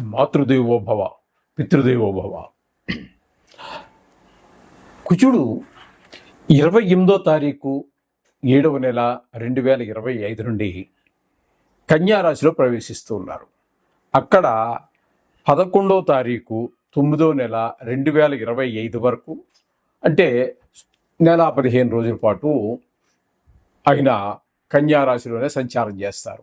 మాతృదేవోభవ పితృదేవోభవ కుచుడు ఇరవై ఎనిమిదో తారీఖు ఏడవ నెల రెండు వేల ఇరవై ఐదు నుండి కన్యారాశిలో ప్రవేశిస్తూ ఉన్నారు. అక్కడ పదకొండవ తారీఖు తొమ్మిదో నెల రెండు వేల ఇరవై ఐదు వరకు అంటే నెల పదిహేను రోజుల పాటు ఆయన కన్యారాశిలోనే సంచారం చేస్తారు.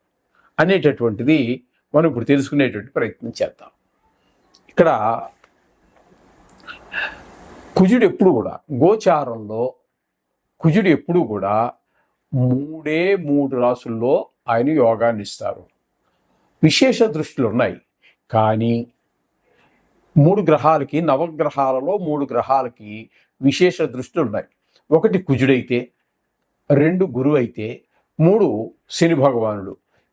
అనేటటువంటిది మనం ఇప్పుడు తెలుసుకునేటువంటి ప్రయత్నం చేద్దాం. ఇక్కడ కుజుడు ఎప్పుడు కూడా గోచారంలో కుజుడు ఎప్పుడు కూడా మూడే మూడు రాసుల్లో ఆయన యోగాన్ని ఇస్తారు. విశేష దృష్టిలు ఉన్నాయి. కానీ మూడు గ్రహాలకి నవగ్రహాలలో మూడు గ్రహాలకి విశేష దృష్టిలు ఉన్నాయి. ఒకటి కుజుడైతే రెండు గురువు అయితే మూడు శని భగవానుడు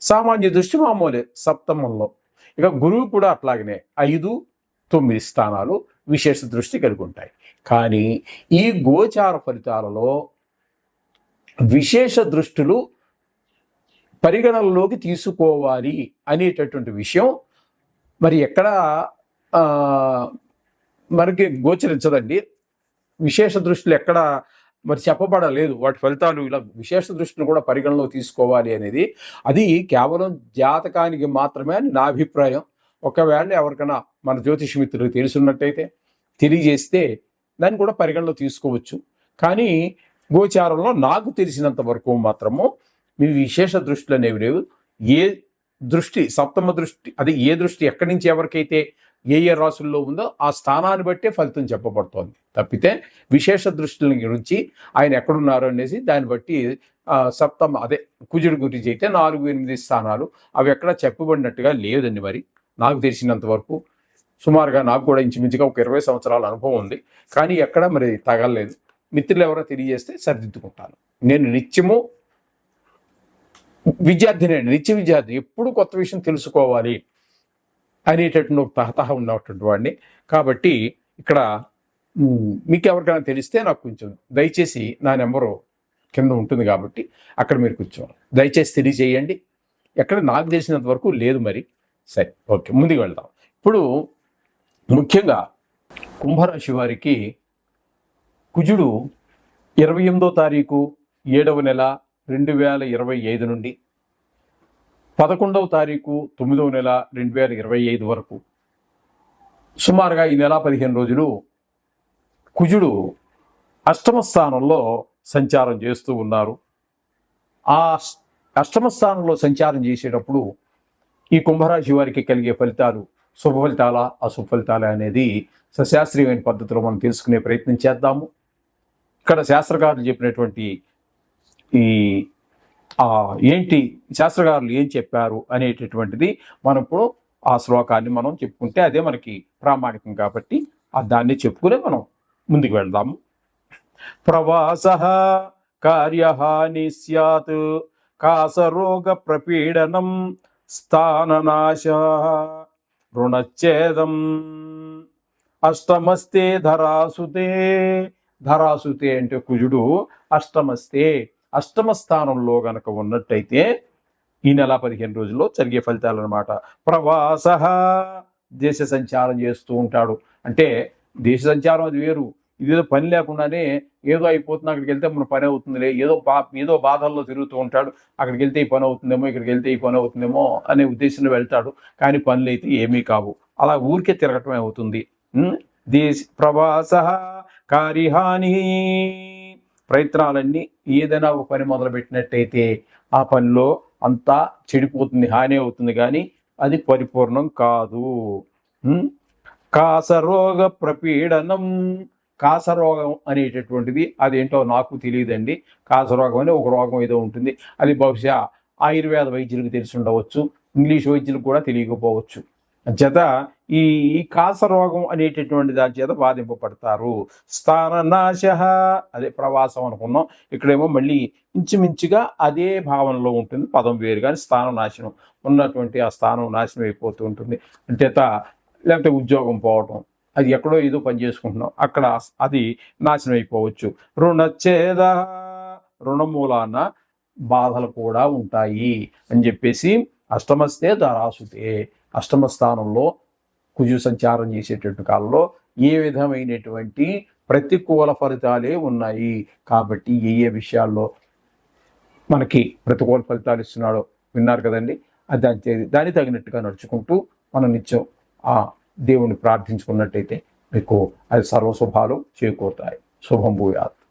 సామాన్య దృష్టి మామూలే సప్తమంలో. ఇక గురువు కూడా అట్లాగనే ఐదు తొమ్మిది స్థానాలు విశేష దృష్టి కలిగి ఉంటాయి. కానీ ఈ గోచార ఫలితాలలో విశేష దృష్టిలు పరిగణనలోకి తీసుకోవాలి అనేటటువంటి విషయం మరి ఎక్కడ మనకి గోచరించదండి. విశేష దృష్టిలు ఎక్కడ మరి చెప్పబడలేదు. వాటి ఫలితాలు ఇలా విశేష దృష్టిని కూడా పరిగణలో తీసుకోవాలి అనేది. అది కేవలం జాతకానికి మాత్రమే అని నా అభిప్రాయం. ఒకవేళ ఎవరికైనా మన జ్యోతిష మిత్రులు తెలుసున్నట్టయితే తెలియజేస్తే దాన్ని కూడా పరిగణలో తీసుకోవచ్చు. కానీ గోచారంలో నాకు తెలిసినంత వరకు మాత్రము మీ విశేష దృష్టిలు అనేవి లేవు. ఏ దృష్టి సప్తమ దృష్టి అది ఏ దృష్టి ఎక్కడి నుంచి ఎవరికైతే ఏ ఏ రాసుల్లో ఉందో ఆ స్థానాన్ని బట్టే ఫలితం చెప్పబడుతోంది. తప్పితే విశేష దృష్టిల గురించి ఆయన ఎక్కడున్నారు అనేసి దాన్ని బట్టి సప్తమ అదే కుజుడి గురించి అయితే నాలుగు ఎనిమిది స్థానాలు అవి ఎక్కడ చెప్పబడినట్టుగా లేదండి మరి. నాకు తెలిసినంత వరకు సుమారుగా నాకు కూడా ఇంచుమించుగా ఒక ఇరవై సంవత్సరాల అనుభవం ఉంది. కానీ ఎక్కడ మరి తగలలేదు. మిత్రులు ఎవరో తెలియజేస్తే సరిదిద్దుకుంటాను. నేను నిత్యము విద్యార్థిని నిత్య విద్యార్థి. ఎప్పుడు కొత్త విషయం తెలుసుకోవాలి. అనేటటువంటి ఒక తహతహ ఉన్నటువంటి వాడిని. కాబట్టి ఇక్కడ మీకు ఎవరికైనా తెలిస్తే నాకు కొంచెం దయచేసి నా నెంబరు కింద ఉంటుంది కాబట్టి అక్కడ మీరు కొంచెం దయచేసి తెలియజేయండి. ఎక్కడ నాకు తెలిసినంత వరకు లేదు మరి. సరే ఓకే ముందుకు వెళ్దాం. ఇప్పుడు ముఖ్యంగా కుంభరాశి వారికి కుజుడు ఇరవై ఎనిమిదో తారీఖు ఏడవ నెల రెండు వేల ఇరవై ఐదు నుండి పదకొండవ తారీఖు తొమ్మిదవ నెల రెండు వేల ఇరవై ఐదు వరకు. సుమారుగా ఈ నెల పదిహేను రోజులు కుజుడు అష్టమ స్థానంలో సంచారం చేస్తూ ఉన్నారు. ఆ అష్టమ స్థానంలో సంచారం చేసేటప్పుడు ఈ కుంభరాశి వారికి కలిగే ఫలితాలు శుభ ఫలితాలా అశుభ ఫలితాలా అనేది సశాస్త్రీయమైన పద్ధతిలో మనం తెలుసుకునే ప్రయత్నం చేద్దాము. ఇక్కడ శాస్త్రకారులు చెప్పినటువంటి ఈ ఏంటి శాస్త్రకారులు ఏం చెప్పారు అనేటటువంటిది మనం ఇప్పుడు ఆ శ్లోకాన్ని మనం చెప్పుకుంటే అదే మనకి ప్రామాణికం కాబట్టి దాన్ని చెప్పుకునే మనం ముందుకు వెళ్దాము. ప్రవాస కార్యహాని సత్ కాసరోగ ప్రపీడనం స్థాననాశ రుణచ్ఛేదం అష్టమస్తే ధరాసుతే ధరాసుతే అంటే కుజుడు అష్టమస్తే. అష్టమ స్థానంలో గనక ఉన్నట్టయితే ఈ నెల పదిహేను రోజుల్లో జరిగే ఫలితాలు అనమాట ప్రవాస దేశ సంచారం చేస్తూ ఉంటాడు. అంటే దేశ సంచారం అది వేరు. ఇదేదో పని లేకుండానే ఏదో అయిపోతుంది అక్కడికి వెళ్తే మన పని అవుతుందిలే ఏదో బా ఏదో బాధల్లో తిరుగుతూ ఉంటాడు. అక్కడికి వెళ్తే ఈ పని అవుతుందేమో ఇక్కడికి వెళ్తే ఈ పని అవుతుందేమో అనే ఉద్దేశంలో వెళ్తాడు. కానీ పనులు అయితే ఏమీ కావు. అలా ఊరికే తిరగటమే అవుతుంది. దేశ ప్రవాస కారిహాని ప్రయత్నాలన్నీ ఏదైనా ఒక పని మొదలుపెట్టినట్టయితే ఆ పనిలో అంతా చెడిపోతుంది హాని అవుతుంది కానీ అది పరిపూర్ణం కాదు. కాసరోగ ప్రపీడనం. కాసరోగం అనేటటువంటిది అదేంటో నాకు తెలియదండి. కాసరోగం అని ఒక రోగం ఏదో ఉంటుంది. అది బహుశా ఆయుర్వేద వైద్యులకు తెలిసి ఉండవచ్చు ఇంగ్లీష్ వైద్యులకు కూడా తెలియకపోవచ్చు. చేత ఈ కాసరోగం అనేటటువంటి దాని చేత బాధింపబడతారు. స్థాననాశ. అదే ప్రవాసం అనుకున్నాం. ఇక్కడేమో మళ్ళీ ఇంచుమించుగా అదే భావనలో ఉంటుంది. పదం వేరు కానీ స్థానం నాశనం ఉన్నటువంటి ఆ స్థానం నాశనం అయిపోతూ ఉంటుంది. అంచేత లేకపోతే ఉద్యోగం పోవటం. అది ఎక్కడో ఏదో పని చేసుకుంటున్నాం. అక్కడ అది నాశనం అయిపోవచ్చు. రుణఛేద రుణమూలాన బాధలు కూడా ఉంటాయి అని చెప్పేసి అష్టమస్తే ధరాసుతే అష్టమ స్థానంలో కుజు సంచారం చేసేటటువంటి కాలంలో ఏ విధమైనటువంటి ప్రతికూల ఫలితాలే ఉన్నాయి. కాబట్టి ఏ ఏ విషయాల్లో మనకి ప్రతికూల ఫలితాలు ఇస్తున్నాడో విన్నారు కదండి. అది దాని దాని తగినట్టుగా నడుచుకుంటూ మనం నిత్యం ఆ దేవుణ్ణి ప్రార్థించుకున్నట్టయితే మీకు అది సర్వశుభాలు చేకూరుతాయి. శుభం భూయాత్.